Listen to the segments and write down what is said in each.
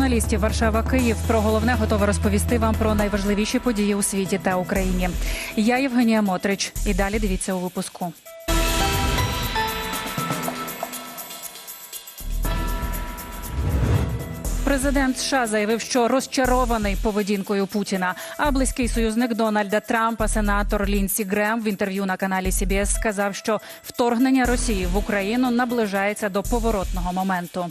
журналістів Варшава Київ про головне готова розповісти вам про найважливіші події у світі та Україні. Я Євгенія Мотрич. І далі дивіться у випуску. Президент США заявив, що розчарований поведінкою Путіна. А близький союзник Дональда Трампа, сенатор Лінсі Грем, в інтерв'ю на каналі CBS сказав, що вторгнення Росії в Україну наближається до поворотного моменту.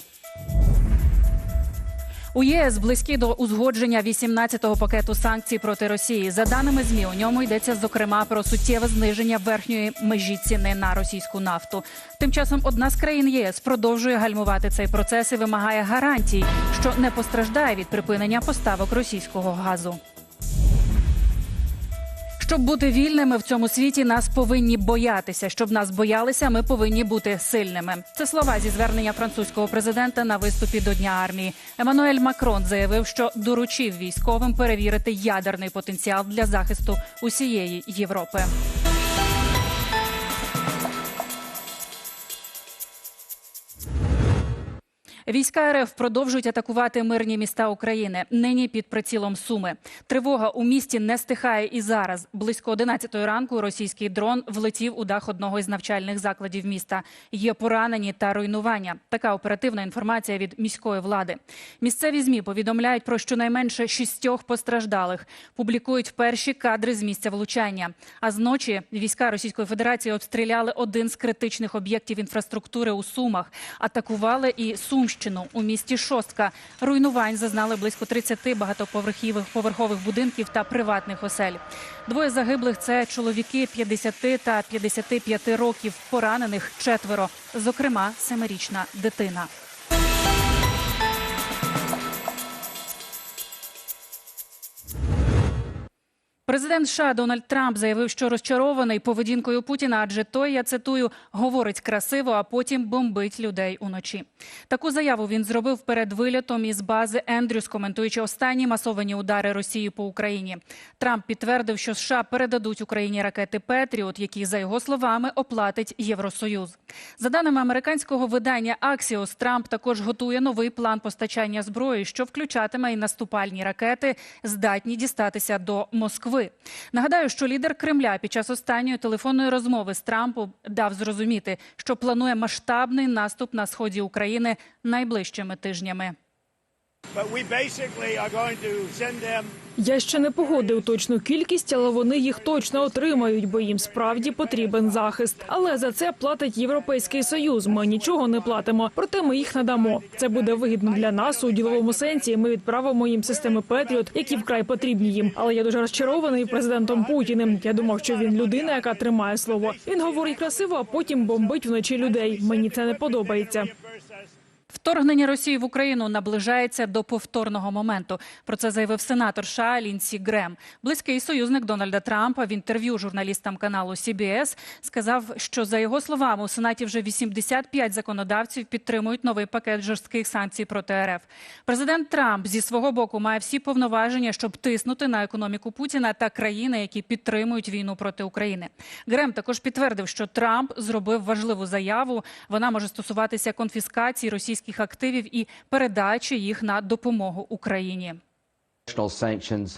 У ЄС близькі до узгодження 18-го пакету санкцій проти Росії. За даними змі, у ньому йдеться зокрема про суттєве зниження верхньої межі ціни на російську нафту. Тим часом одна з країн ЄС продовжує гальмувати цей процес і вимагає гарантій, що не постраждає від припинення поставок російського газу. Щоб бути вільними в цьому світі, нас повинні боятися. Щоб нас боялися, ми повинні бути сильними. Це слова зі звернення французького президента на виступі до Дня армії. Еммануель Макрон заявив, що доручив військовим перевірити ядерний потенціал для захисту усієї Європи. Війська РФ продовжують атакувати мирні міста України. Нині під прицілом Суми. Тривога у місті не стихає і зараз. Близько 11 ранку російський дрон влетів у дах одного із навчальних закладів міста. Є поранені та руйнування. Така оперативна інформація від міської влади. Місцеві змі повідомляють про щонайменше шістьох постраждалих. Публікують перші кадри з місця влучання. А зночі війська Російської Федерації обстріляли один з критичних об'єктів інфраструктури у Сумах. Атакували і Сумщину у місті Шостка. Руйнувань зазнали близько 30 багатоповерхових поверхових будинків та приватних осель. Двоє загиблих це чоловіки 50 та 55 років, поранених четверо, зокрема семирічна дитина. Президент США Дональд Трамп заявив, що розчарований поведінкою Путіна, адже той, я цитую, говорить красиво, а потім бомбить людей уночі. Таку заяву він зробив перед вилітом із бази Ендрюс, коментуючи останні масовані удари Росії по Україні. Трамп підтвердив, що США передадуть Україні ракети Петріот, які за його словами оплатить Євросоюз. За даними американського видання Axios, Трамп також готує новий план постачання зброї, що включатиме і наступальні ракети, здатні дістатися до Москви. Нагадаю, що лідер Кремля під час останньої телефонної розмови з Трампом дав зрозуміти, що планує масштабний наступ на сході України найближчими тижнями. Я ще не погодив точну кількість, але вони їх точно отримають, бо їм справді потрібен захист. Але за це платить Європейський союз. Ми нічого не платимо, проте ми їх надамо. Це буде вигідно для нас у діловому сенсі. Ми відправимо їм системи Петріот, які вкрай потрібні їм. Але я дуже розчарований президентом Путіним. Я думав, що він людина, яка тримає слово. Він говорить красиво, а потім бомбить вночі людей. Мені це не подобається. Вторгнення Росії в Україну наближається до повторного моменту. Про це заявив сенатор США Лінсі Грем. Близький союзник Дональда Трампа в інтерв'ю журналістам каналу CBS сказав, що за його словами у сенаті вже 85 законодавців підтримують новий пакет жорстких санкцій проти РФ. Президент Трамп зі свого боку має всі повноваження, щоб тиснути на економіку Путіна та країни, які підтримують війну проти України. Грем також підтвердив, що Трамп зробив важливу заяву. Вона може стосуватися конфіскації російських активів і передачі їх на допомогу Україні.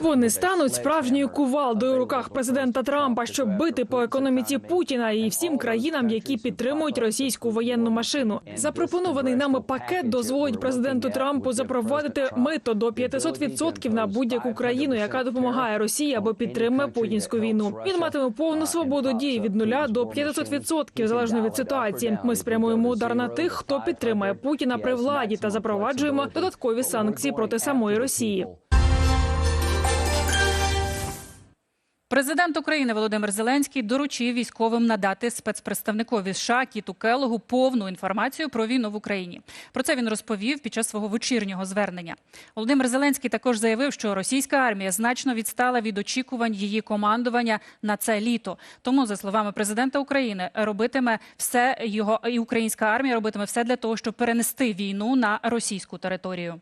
Вони стануть справжньою кувалдою у руках президента Трампа, щоб бити по економіці Путіна і всім країнам, які підтримують російську воєнну машину. Запропонований нами пакет дозволить президенту Трампу запровадити мито до 500% на будь-яку країну, яка допомагає Росії або підтримує путінську війну. Він матиме повну свободу дії від нуля до 500% залежно від ситуації. Ми спрямуємо удар на тих, хто підтримує Путіна при владі, та запроваджуємо додаткові санкції проти самої Росії. Президент України Володимир Зеленський доручив військовим надати спецпредставникові США Кіту Келогу повну інформацію про війну в Україні. Про це він розповів під час свого вечірнього звернення. Володимир Зеленський також заявив, що російська армія значно відстала від очікувань її командування на це літо. Тому, за словами президента України, робитиме все його і українська армія робитиме все для того, щоб перенести війну на російську територію.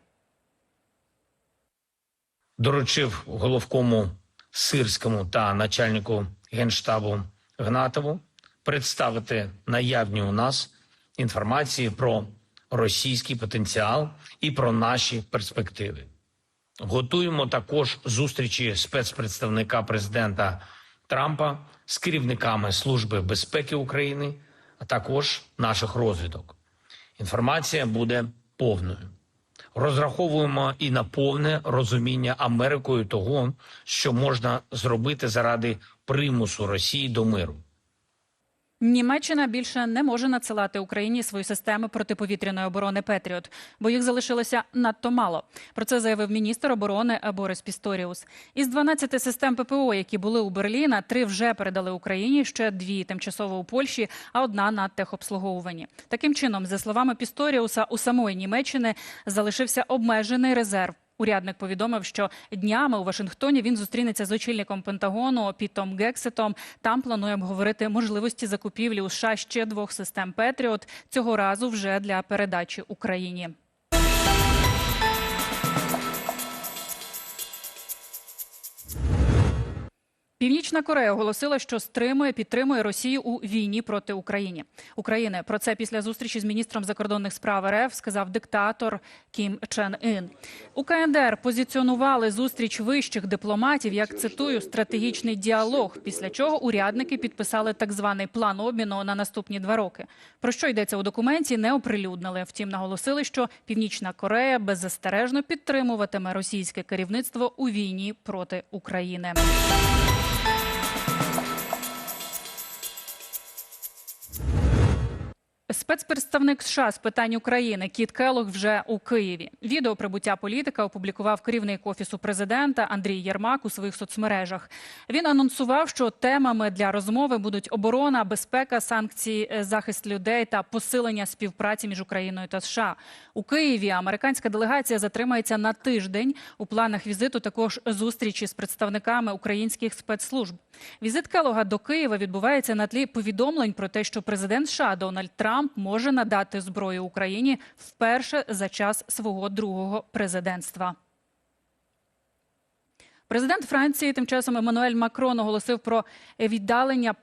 доручив головкому Сирському та начальнику генштабу Гнатову представити наявні у нас інформації про російський потенціал і про наші перспективи. Готуємо також зустрічі спецпредставника президента Трампа з керівниками Служби безпеки України, а також наших розвідок. Інформація буде повною. Розраховуємо і на повне розуміння Америкою того, що можна зробити заради примусу Росії до миру. Німеччина більше не може надсилати Україні свої системи протиповітряної оборони Петріот, бо їх залишилося надто мало. Про це заявив міністр оборони Борис Пісторіус. Із 12 систем ППО, які були у Берліна, три вже передали Україні, ще дві тимчасово у Польщі, а одна на техобслуговуванні. Таким чином, за словами Пісторіуса, у самої Німеччини залишився обмежений резерв. Урядник повідомив, що днями у Вашингтоні він зустрінеться з очільником Пентагону Пітом Гексетом. Там планує обговорити можливості закупівлі у США ще двох систем Петріот цього разу вже для передачі Україні. Північна Корея оголосила, що стримує, підтримує Росію у війні проти України. України про це після зустрічі з міністром закордонних справ РФ сказав диктатор Кім Чен Ін. У КНДР позиціонували зустріч вищих дипломатів як цитую стратегічний діалог. Після чого урядники підписали так званий план обміну на наступні два роки. Про що йдеться у документі, не оприлюднили. Втім, наголосили, що Північна Корея беззастережно підтримуватиме російське керівництво у війні проти України. Спецпредставник США з питань України Кіт Келлог вже у Києві. Відео прибуття політика опублікував керівник офісу президента Андрій Єрмак у своїх соцмережах. Він анонсував, що темами для розмови будуть оборона, безпека, санкції, е, захист людей та посилення співпраці між Україною та США. У Києві американська делегація затримається на тиждень. У планах візиту також зустрічі з представниками українських спецслужб. Візит Келога до Києва відбувається на тлі повідомлень про те, що президент США Дональд Трамп може надати зброю Україні вперше за час свого другого президентства. Президент Франції тим часом Еммануель Макрон оголосив про віддалення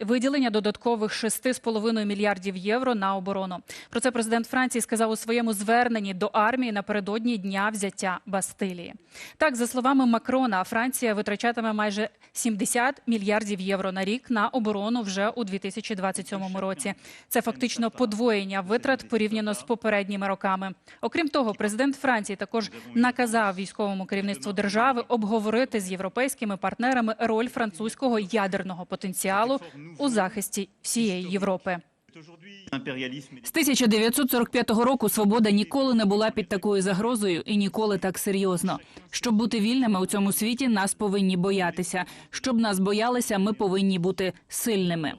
виділення додаткових 6,5 мільярдів євро на оборону. Про це президент Франції сказав у своєму зверненні до армії напередодні дня взяття Бастилії. Так, за словами Макрона, Франція витрачатиме майже 70 мільярдів євро на рік на оборону вже у 2027 році. Це фактично подвоєння витрат порівняно з попередніми роками. Окрім того, президент Франції також наказав військовому керівництву держави обговорити з європейськими партнерами роль французького ядерного потенціалу у захисті всієї Європи. З 1945 року свобода ніколи не була під такою загрозою і ніколи так серйозно. Щоб бути вільними у цьому світі, нас повинні боятися. Щоб нас боялися, ми повинні бути сильними.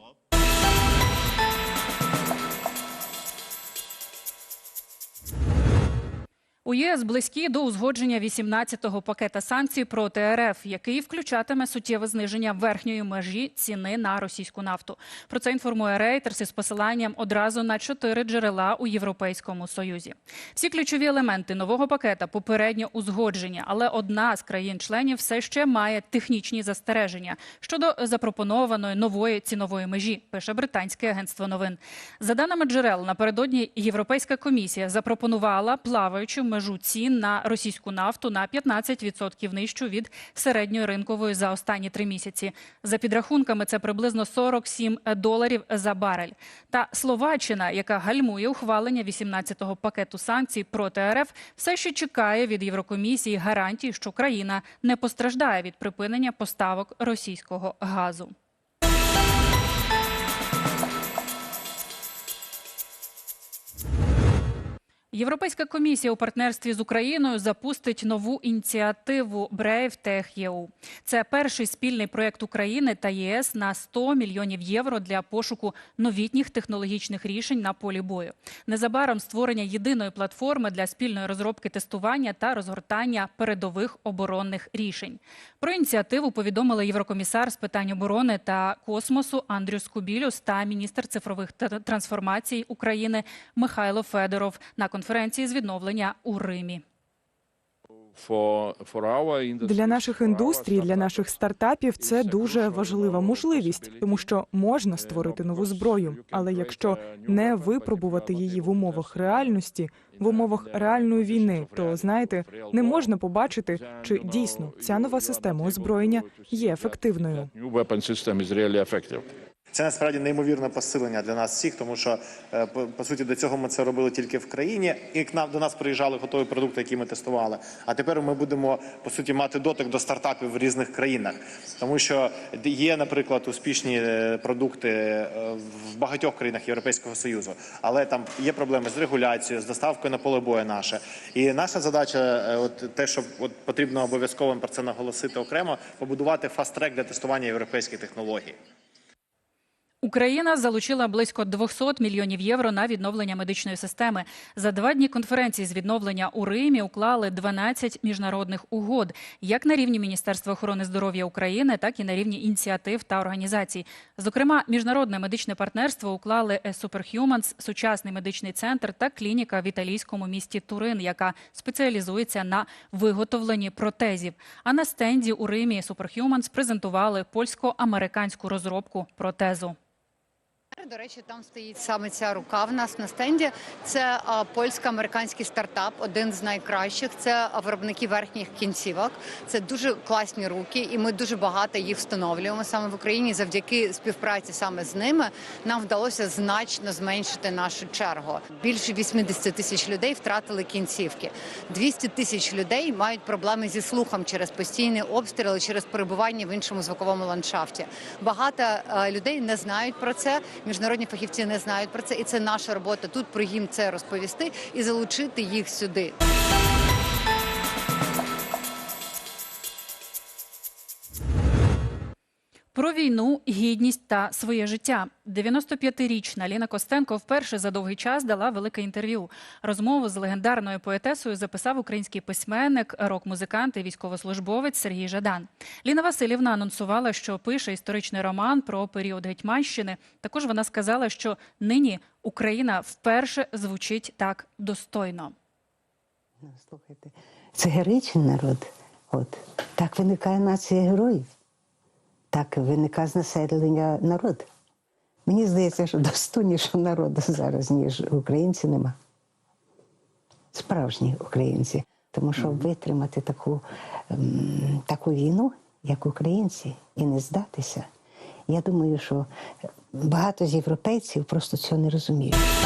У ЄС близькі до узгодження 18-го пакета санкцій проти РФ, який включатиме суттєве зниження верхньої межі ціни на російську нафту. Про це інформує Reuters із посиланням одразу на чотири джерела у Європейському Союзі. Всі ключові елементи нового пакета попередньо узгодження, але одна з країн-членів все ще має технічні застереження щодо запропонованої нової цінової межі. Пише британське агентство новин. За даними джерел, напередодні Європейська комісія запропонувала плаваючу межу цін на російську нафту на 15% нижчу від середньої ринкової за останні три місяці. За підрахунками, це приблизно 47 доларів за барель. Та Словаччина, яка гальмує ухвалення 18-го пакету санкцій проти РФ, все ще чекає від Єврокомісії гарантій, що країна не постраждає від припинення поставок російського газу. Європейська комісія у партнерстві з Україною запустить нову ініціативу Brave Tech EU. Це перший спільний проект України та ЄС на 100 мільйонів євро для пошуку новітніх технологічних рішень на полі бою. Незабаром створення єдиної платформи для спільної розробки тестування та розгортання передових оборонних рішень. Про ініціативу повідомили єврокомісар з питань оборони та космосу Андрюс Кубілюс та міністр цифрових трансформацій України Михайло Федоров на конференції з відновлення у Римі. Для наших індустрій, для наших стартапів це дуже важлива можливість, тому що можна створити нову зброю. Але якщо не випробувати її в умовах реальності, в умовах реальної війни, то знаєте, не можна побачити, чи дійсно ця нова система озброєння є ефективною. Це насправді неймовірне посилення для нас всіх, тому що е, по, суті до цього ми це робили тільки в країні, і к нам до нас приїжджали готові продукти, які ми тестували. А тепер ми будемо по суті мати дотик до стартапів в різних країнах, тому що є, наприклад, успішні е, продукти е, в багатьох країнах Європейського союзу, але там є проблеми з регуляцією, з доставкою на поле бою наше. І наша задача, от те, що от потрібно обов'язково про це наголосити окремо, побудувати фаст-трек для тестування європейських технологій. Україна залучила близько 200 мільйонів євро на відновлення медичної системи. За два дні конференції з відновлення у Римі уклали 12 міжнародних угод, як на рівні Міністерства охорони здоров'я України, так і на рівні ініціатив та організацій. Зокрема, міжнародне медичне партнерство уклали Superhumans, сучасний медичний центр та клініка в італійському місті Турин, яка спеціалізується на виготовленні протезів. А на стенді у Римі Superhumans презентували польсько-американську розробку протезу. До речі, там стоїть саме ця рука в нас на стенді. Це польсько-американський стартап, один з найкращих. Це виробники верхніх кінцівок. Це дуже класні руки, і ми дуже багато їх встановлюємо саме в Україні. Завдяки співпраці саме з ними нам вдалося значно зменшити нашу чергу. Більше 80 тисяч людей втратили кінцівки. 200 тисяч людей мають проблеми зі слухом через постійні обстріли, через перебування в іншому звуковому ландшафті. Багато е, людей не знають про це. Міжнародні фахівці не знають про це, і це наша робота тут про їм це розповісти і залучити їх сюди. Про війну, гідність та своє життя. 95-річна Ліна Костенко вперше за довгий час дала велике інтерв'ю. Розмову з легендарною поетесою записав український письменник, рок-музикант і військовослужбовець Сергій Жадан. Ліна Васильівна анонсувала, що пише історичний роман про період Гетьманщини. Також вона сказала, що нині Україна вперше звучить так достойно. Слухайте, це героїчний народ. От. Так виникає нація героїв. Так виникає з населення народ. Мені здається, що достойнішого народу зараз, ніж українці, нема. Справжні українці. Тому що витримати таку, ем, таку війну, як українці, і не здатися, я думаю, що багато з європейців просто цього не розуміють.